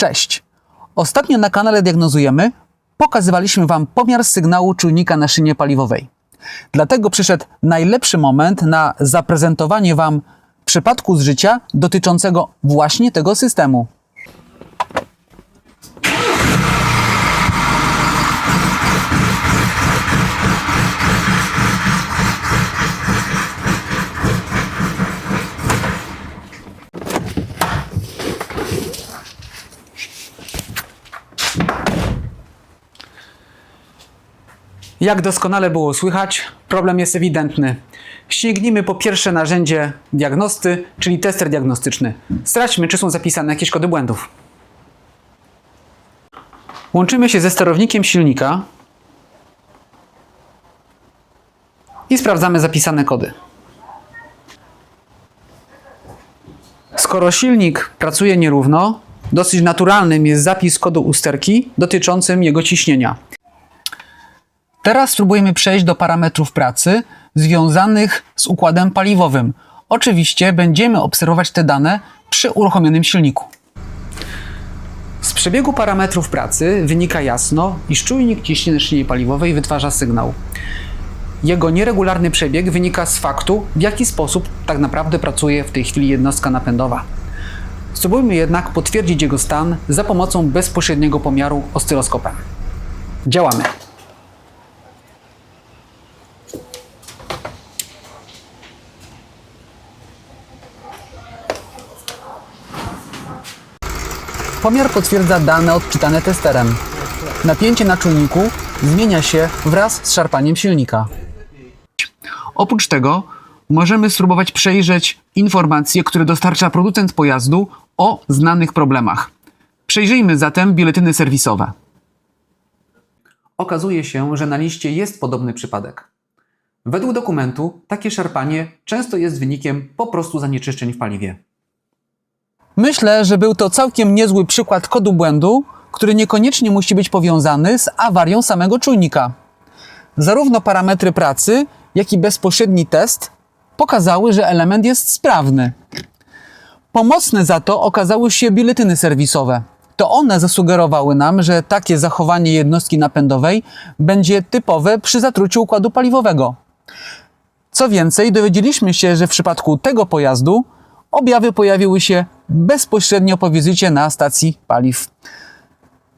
Cześć! Ostatnio na kanale Diagnozujemy pokazywaliśmy Wam pomiar sygnału czujnika na szynie paliwowej. Dlatego przyszedł najlepszy moment na zaprezentowanie Wam przypadku z życia dotyczącego właśnie tego systemu. Jak doskonale było słychać, problem jest ewidentny. Sięgnijmy po pierwsze narzędzie diagnosty, czyli tester diagnostyczny. Sprawdźmy, czy są zapisane jakieś kody błędów. Łączymy się ze sterownikiem silnika i sprawdzamy zapisane kody. Skoro silnik pracuje nierówno, dosyć naturalnym jest zapis kodu usterki dotyczącym jego ciśnienia. Teraz spróbujemy przejść do parametrów pracy związanych z układem paliwowym. Oczywiście będziemy obserwować te dane przy uruchomionym silniku. Z przebiegu parametrów pracy wynika jasno, iż czujnik ciśnienia szyni paliwowej wytwarza sygnał. Jego nieregularny przebieg wynika z faktu, w jaki sposób tak naprawdę pracuje w tej chwili jednostka napędowa. Spróbujmy jednak potwierdzić jego stan za pomocą bezpośredniego pomiaru oscyloskopem. Działamy. Pomiar potwierdza dane odczytane testerem. Napięcie na czujniku zmienia się wraz z szarpaniem silnika. Oprócz tego możemy spróbować przejrzeć informacje, które dostarcza producent pojazdu o znanych problemach. Przejrzyjmy zatem biuletyny serwisowe. Okazuje się, że na liście jest podobny przypadek. Według dokumentu takie szarpanie często jest wynikiem po prostu zanieczyszczeń w paliwie. Myślę, że był to całkiem niezły przykład kodu błędu, który niekoniecznie musi być powiązany z awarią samego czujnika. Zarówno parametry pracy, jak i bezpośredni test pokazały, że element jest sprawny. Pomocne za to okazały się biuletyny serwisowe. To one zasugerowały nam, że takie zachowanie jednostki napędowej będzie typowe przy zatruciu układu paliwowego. Co więcej, dowiedzieliśmy się, że w przypadku tego pojazdu objawy pojawiły się bezpośrednio po wizycie na stacji paliw.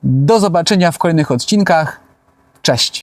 Do zobaczenia w kolejnych odcinkach. Cześć!